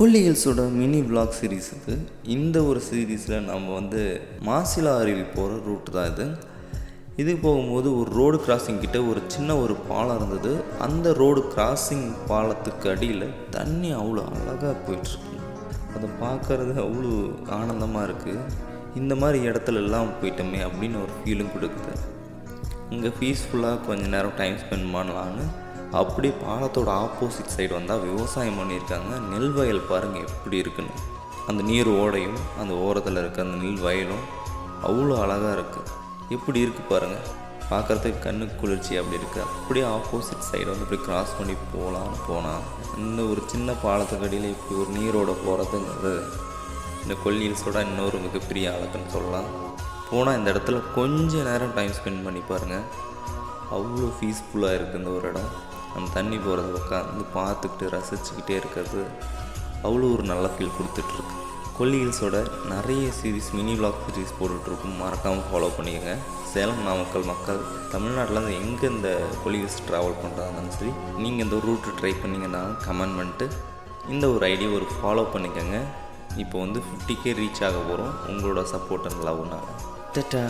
கொல்லி mini vlog series இது. இந்த ஒரு சீரீஸில் நம்ம வந்து மாசிலா அருவி போகிற ரூட் தான் இது. இது போகும்போது ஒரு ரோடு கிராசிங் கிட்ட ஒரு சின்ன ஒரு பாலம் இருந்தது. அந்த ரோடு கிராசிங் பாலத்துக்கு அடியில் தண்ணி அவ்வளோ அழகாக போயிட்டுருக்கு அதை பார்க்குறது அவ்வளோ ஆனந்தமாக இருக்குது இந்த மாதிரி இடத்துலலாம் போயிட்டோமே அப்படின்னு ஒரு ஃபீலும் கொடுக்குது. இங்கே பீஸ்ஃபுல்லாக கொஞ்சம் நேரம் டைம் ஸ்பெண்ட் பண்ணலான்னு அப்படியே பாலத்தோட ஆப்போசிட் சைடு வந்தால் விவசாயம் பண்ணியிருக்காங்க. நெல் வயல் பாருங்கள் எப்படி இருக்குன்னு. அந்த நீர் ஓடையும் அந்த ஓரத்தில் இருக்க அந்த நெல் வயலும் அவ்வளோ அழகாக இருக்குது எப்படி இருக்குது பாருங்கள் பார்க்குறதுக்கு கண்ணுக்கு குளிர்ச்சி அப்படி இருக்குது அப்படியே ஆப்போசிட் சைடு வந்து இப்படி கிராஸ் பண்ணி போகலான்னு போனால் இந்த ஒரு சின்ன பாலத்துக்கு அடியில் இப்படி ஒரு நீரோட போகிறதுங்கிறது இந்த கொல்லியில்ஸோட இன்னொரு மிகப்பெரிய அழகுன்னு சொல்லலாம். போனால் இந்த இடத்துல கொஞ்ச நேரம் டைம் ஸ்பெண்ட் பண்ணி பாருங்கள் அவ்வளோ பீஸ்ஃபுல்லாக இருக்குது இந்த ஒரு இடம். நம்ம தண்ணி போகிறத உட்காந்து பார்த்துக்கிட்டு ரசிச்சுக்கிட்டே இருக்கிறது அவ்வளோ ஒரு நல்ல ஃபீல் கொடுத்துட்ருக்கு. கொல்லிகில்ஸோட நிறைய சீரிஸ் மினி விளாக் சீரிஸ் போட்டுட்ருக்கும். மறக்காமல் ஃபாலோ பண்ணிக்கோங்க. சேலம் நாமக்கல் மக்கள் தமிழ்நாட்டில் எங்கே இந்த கொல்லிகில்ஸ் ட்ராவல் பண்ணுறாங்கன்னு சரி நீங்கள் இந்த ரூட்டு ட்ரை பண்ணிங்கன்னா கமெண்ட் பண்ணிட்டு இந்த ஒரு ஐடியா ஒரு ஃபாலோ பண்ணிக்கோங்க. இப்போ வந்து 50k ரீச் ஆக போகிறோம் உங்களோட சப்போர்ட் நல்லா ஒன்றாங்க டட்டா.